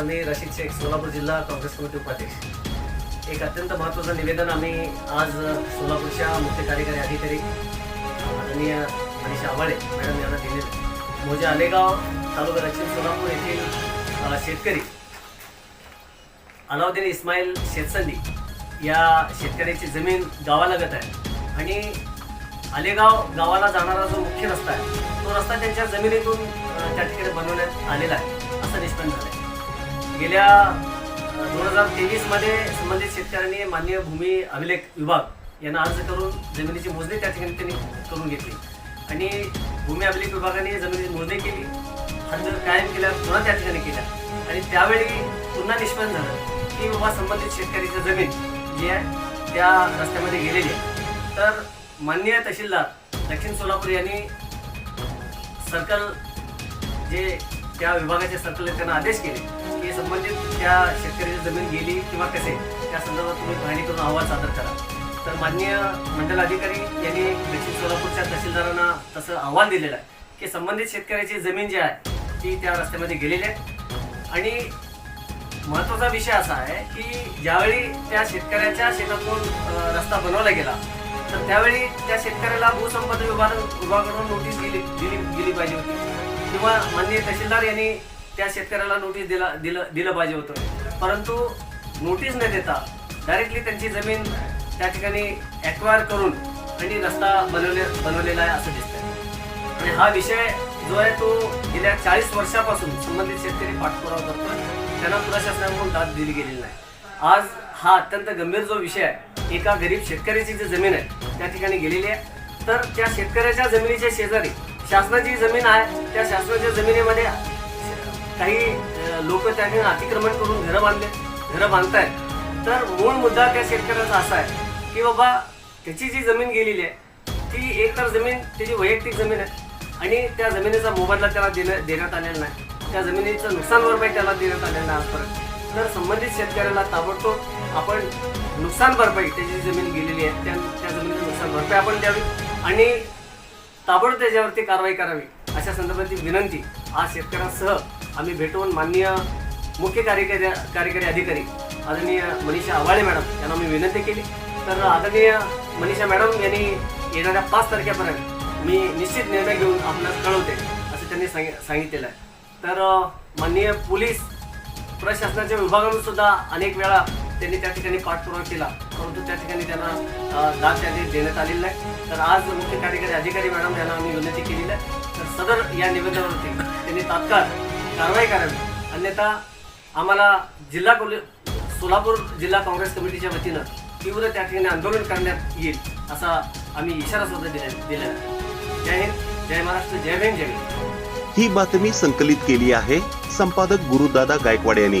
शेख सोलापूर जिल्हा काँग्रेस कमिटी उपाध्यक्ष. एक अत्यंत महत्त्वाचं निवेदन आम्ही आज सोलापूरच्या मुख्य कार्यकारी अधिकारी आदरणीय मनीषा आवाळे मॅडम यांना दिले मोजे आलेगाव तालुका रचित सोलापूर येथील शेतकरी अलाउद्दीन इस्माईल शेतसंदी या शेतकऱ्याची जमीन गावालगत आहे. आणि आलेगाव गावाला जाणारा जो मुख्य रस्ता आहे तो रस्ता त्यांच्या जमिनीतून त्या ठिकाणी बनवण्यात आलेला आहे असं निष्पन्न झालं आहे गेल्या दोन हजार तेवीसमध्ये संबंधित शेतकऱ्यांनी मान्य भूमी अभिलेख विभाग यांना अर्ज करून जमिनीची मोजणी त्या ठिकाणी त्यांनी करून घेतली. आणि भूमी अभिलेख विभागाने जमिनीची मोजणी केली. हद्द कायम केल्या पुन्हा त्या ठिकाणी केल्या. आणि त्यावेळी पुन्हा निष्पन्न झालं की बाबा संबंधित शेतकऱ्याची जमीन जी आहे त्या रस्त्यामध्ये गेलेली आहे. तर माननीय तहसीलदार दक्षिण सोलापूर यांनी सर्कल जे त्या विभागाचे सरकारने त्यांना आदेश केले की संबंधित त्या शेतकऱ्याची जमीन गेली किंवा कसे त्या संदर्भात तुम्ही पाहणी करून अहवाल सादर करा. तर माननीय मंडल अधिकारी यांनी दक्षिण सोलापूरच्या तहसीलदारांना तसं अहवाल दिलेला आहे की संबंधित शेतकऱ्याची जमीन जी आहे ती त्या रस्त्यामध्ये गेलेली आहे. आणि महत्त्वाचा विषय असा आहे की ज्यावेळी त्या शेतकऱ्याच्या शेतातून रस्ता बनवला गेला तर त्यावेळी त्या शेतकऱ्याला भूसंपदा विभाग विभागाकडून नोटीस दिली दिली गेली पाहिजे होती. किंवा माननीय तहसीलदार यांनी त्या शेतकऱ्याला नोटीस दिला दिलं दिलं पाहिजे होतं. परंतु नोटीस न देता डायरेक्टली त्यांची जमीन त्या ठिकाणी ॲक्वायर करून आणि रस्ता बनवले बनवलेला आहे असं दिसतं आणि हा विषय जो आहे तो गेल्या चाळीस वर्षापासून संबंधित शेतकरी पाठपुरावा करतो त्यांना प्रशासनाकडून दाद दिली गेलेली नाही. आज हा अत्यंत गंभीर जो विषय आहे एका गरीब शेतकऱ्याची जी जमीन आहे त्या ठिकाणी गेलेली आहे. तर त्या शेतकऱ्याच्या जमिनीच्या शेजारी शासनाची जमीन आहे त्या शासनाच्या जमिनीमध्ये काही लोक त्या ठिकाणी अतिक्रमण करून घरं बांधले घरं बांधतायत. तर मूळ मुद्दा त्या शेतकऱ्याचा असा आहे की बाबा त्याची जी जमीन गेलेली आहे ती एक तर जमीन त्याची वैयक्तिक जमीन आहे आणि त्या जमिनीचा मोबदला त्याला देण्या देण्यात आलेला नाही. त्या जमिनीचं नुकसान भरपाई त्याला देण्यात आलेलं नाही आजपर्यंत. तर संबंधित शेतकऱ्याला ताबडतोब आपण नुकसान भरपाई त्याची जमीन गेलेली आहे त्या त्या जमिनीचं नुकसान भरपाई आपण द्यावी. आणि ताबडतोब त्याच्यावरती कारवाई करावी अशा संदर्भातील विनंती आज शेतकऱ्यांसह आम्ही भेटून माननीय मुख्य कार्यकारी कार्यकारी अधिकारी आदरणीय मनीषा आवाळे मॅडम यांना मी विनंती केली. तर आदरणीय मनीषा मॅडम यांनी येणाऱ्या पाच तारखेपर्यंत मी निश्चित निर्णय घेऊन आपल्याला कळवते असं त्यांनी सांगि सांगितलेलं आहे. तर माननीय पोलीस प्रशासनाच्या विभागातून सुद्धा अनेक वेळा त्यांनी त्या ठिकाणी पाठपुरावा केला. परंतु त्या ठिकाणी त्यांना दाद त्या देण्यात आलेला आहे तर आज मुख्य कार्यकारी अधिकारी मॅडम यांना आम्ही विनंती केलेली आहे. तर सदर या निवेदनावरती त्यांनी तात्काळ कारवाई करावी. अन्यथा आम्हाला जिल्हा सोलापूर जिल्हा काँग्रेस कमिटीच्या वतीनं तीव्र त्या ठिकाणी आंदोलन करण्यात येईल असा आम्ही इशारा सुद्धा दिला दिला आहे. जय हिंद जय महाराष्ट्र जय भीम जय ही बातमी संकलित केली आहे संपादक गुरुदादा गायकवाड यांनी.